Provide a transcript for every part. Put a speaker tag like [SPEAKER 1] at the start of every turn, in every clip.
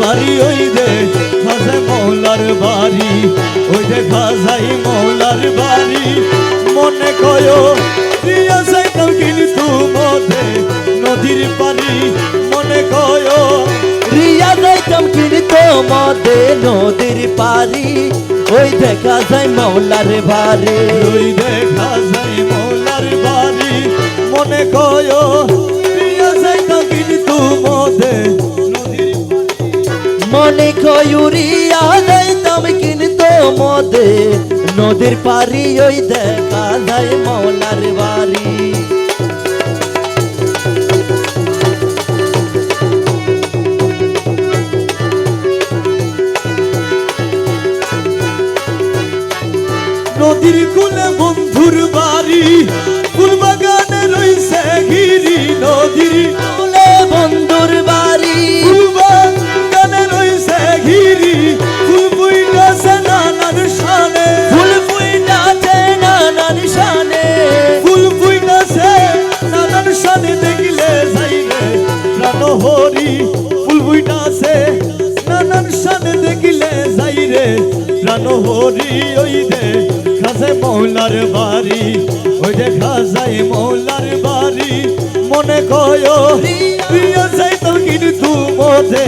[SPEAKER 1] বাড়ি ওই দে খাজাই মৌলার বাড়ি ওই দে খাজাই মৌলার বাড়ি। মনে কয় প্রিয়া সাইকেল কিন্তু মধ্যে নদীর পারি মনে কয়
[SPEAKER 2] রিয়া যাইতাম কিন্তু মদে নদীর পারি ওই দেখা যায় মৌলার বাড়ি।
[SPEAKER 1] ওই দেখা যাই মৌলার বাড়ি। মনে কয় প্রিয়া সাইকেল কিন্তু মধ্যে
[SPEAKER 2] মনে কয়ুরিয়া যাইতাম কিন্তু মদে। নদীর পারি ওই দেখা যায় মৌলার বাড়ি।
[SPEAKER 1] নদীর কুলে বন্ধুর বাড়ি ফুল বাগানে রইছে ঘিরি নদীর
[SPEAKER 2] কুলে বন্ধুর বাড়ি।
[SPEAKER 1] প্রাণ হরি ওই দে খাজে মৌলার বাড়ি ওই দে খাজাই মৌলার বাড়ি। মনে কয় প্রিয় যাইতাম কিন্তু মধ্যে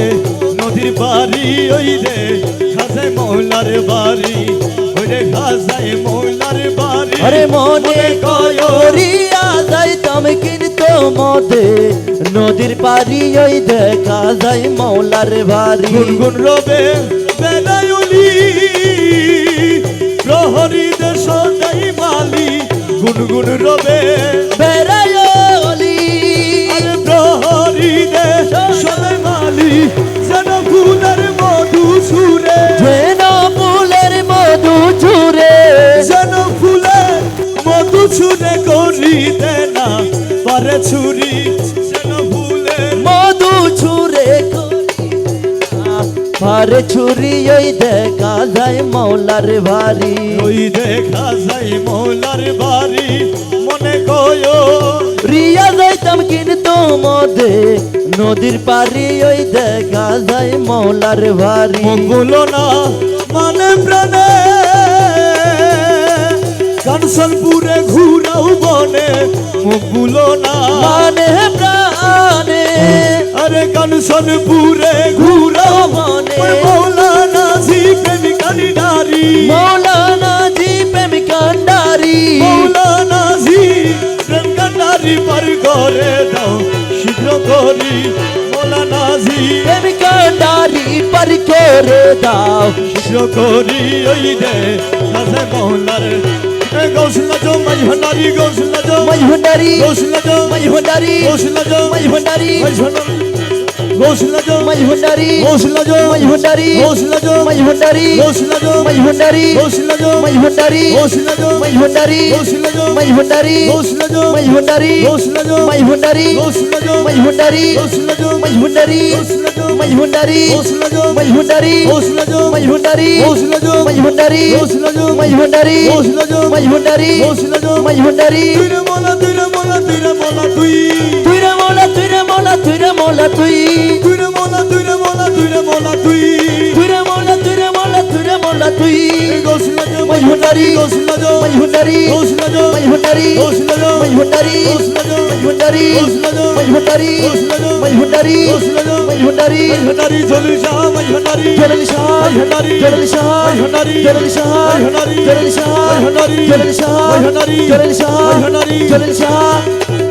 [SPEAKER 1] নদীর বাড়ি ওই খাজাই মৌলার বাড়ি ওই রে খাজাই মৌলার বাড়ি।
[SPEAKER 2] আরে মনে কয়ুরিয়া যাইতাম কিন্তু মদে নদীর পারি ওই দেখা যায় মৌলার বাড়ি।
[SPEAKER 1] গুনগুন রবে বেলায়ুলি প্রহরী দেশ নাই মালি গুনগুন রবে।
[SPEAKER 2] বেড়ায়লি।
[SPEAKER 1] আরে প্রহরী দেশ নাই মালি যেন ফুলের মধু সুরে
[SPEAKER 2] যেন ফুলের মধু ছুরে
[SPEAKER 1] যেন ফুলের মধু সুরে করিতে না পারে ছুরি।
[SPEAKER 2] পারে ছুরি ওই দেখা যায় মৌলার বাড়ি।
[SPEAKER 1] ওই দেখা যাই মৌলার বাড়ি মনে কয়।
[SPEAKER 2] রিয়া যাইতাম কিন্তু মদে নদীর পারি ওই দেখা যায় মৌলার বাড়ি।
[SPEAKER 1] মঙ্গল না মানে প্রাণে। কানসনপুরে ঘুরাও বনে মঙ্গল না।
[SPEAKER 2] মানে প্রাণে।
[SPEAKER 1] আরে কানসনপুরে
[SPEAKER 2] প্রেমিকা
[SPEAKER 1] নারী পার করে দাও। শিষ্য করি ওই রে সাথে মহলার গৌসলা জো মাঝভণ্ডারি গৌসলা জো
[SPEAKER 2] মাঝভণ্ডারি
[SPEAKER 1] গৌসলা জো
[SPEAKER 2] মাঝভণ্ডারি
[SPEAKER 1] গৌসলা জো
[SPEAKER 2] মাঝভণ্ডারি
[SPEAKER 1] মাঝভণ্ডারি জো
[SPEAKER 2] মজহুন্ডারি
[SPEAKER 1] গৌসলা জো
[SPEAKER 2] মজহুন্ডারি
[SPEAKER 1] গৌসলা জো
[SPEAKER 2] মজহুন্ডারি
[SPEAKER 1] গৌসলা জো
[SPEAKER 2] মজহুন্ডারি
[SPEAKER 1] গৌসলা জো
[SPEAKER 2] মজহুন্ডারি
[SPEAKER 1] গৌসলা জো
[SPEAKER 2] মজহুন্ডারি
[SPEAKER 1] গৌসলা জো
[SPEAKER 2] মজহুন্ডারি
[SPEAKER 1] গৌসলা জো
[SPEAKER 2] মজহুন্ডারি
[SPEAKER 1] গৌসলা জো
[SPEAKER 2] মজহুন্ডারি
[SPEAKER 1] গৌসলা জো
[SPEAKER 2] মজহুন্ডারি
[SPEAKER 1] গৌসলা জো
[SPEAKER 2] মজহুন্ডারি
[SPEAKER 1] গৌসলা জো
[SPEAKER 2] মজহুন্ডারি
[SPEAKER 1] গৌসলা জো
[SPEAKER 2] মজহুন্ডারি
[SPEAKER 1] গৌসলা জো
[SPEAKER 2] মজহুন্ডারি
[SPEAKER 1] গৌসলা জো
[SPEAKER 2] মজহুন্ডারি
[SPEAKER 1] গৌসলা জো
[SPEAKER 2] মজহুন্ডারি
[SPEAKER 1] গৌসলা জো
[SPEAKER 2] মজহুন্ডারি
[SPEAKER 1] গৌসলা জো
[SPEAKER 2] মজহুন্ডারি
[SPEAKER 1] তুই রে মোলা তুই রে
[SPEAKER 2] हुनरी हुस्न जो मैं हुनरी हुस्न
[SPEAKER 1] जो मैं
[SPEAKER 2] हुनरी
[SPEAKER 1] हुस्न जो
[SPEAKER 2] मैं
[SPEAKER 1] हुनरी हुस्न
[SPEAKER 2] जो
[SPEAKER 1] मैं हुनरी
[SPEAKER 2] हुस्न
[SPEAKER 1] जो मैं
[SPEAKER 2] हुनरी
[SPEAKER 1] हुस्न जो
[SPEAKER 2] मैं
[SPEAKER 1] हुनरी हुस्न
[SPEAKER 2] जो
[SPEAKER 1] मैं हुनरी
[SPEAKER 2] हुनरी
[SPEAKER 1] जलल शाह मैं हुनरी
[SPEAKER 2] जलल शाह
[SPEAKER 1] हुनरी
[SPEAKER 2] जलल शाह
[SPEAKER 1] हुनरी
[SPEAKER 2] जलल शाह
[SPEAKER 1] हुनरी
[SPEAKER 2] जलल शाह
[SPEAKER 1] हुनरी
[SPEAKER 2] जलल शाह
[SPEAKER 1] हुनरी
[SPEAKER 2] जलल शाह
[SPEAKER 1] हुनरी
[SPEAKER 2] जलल शाह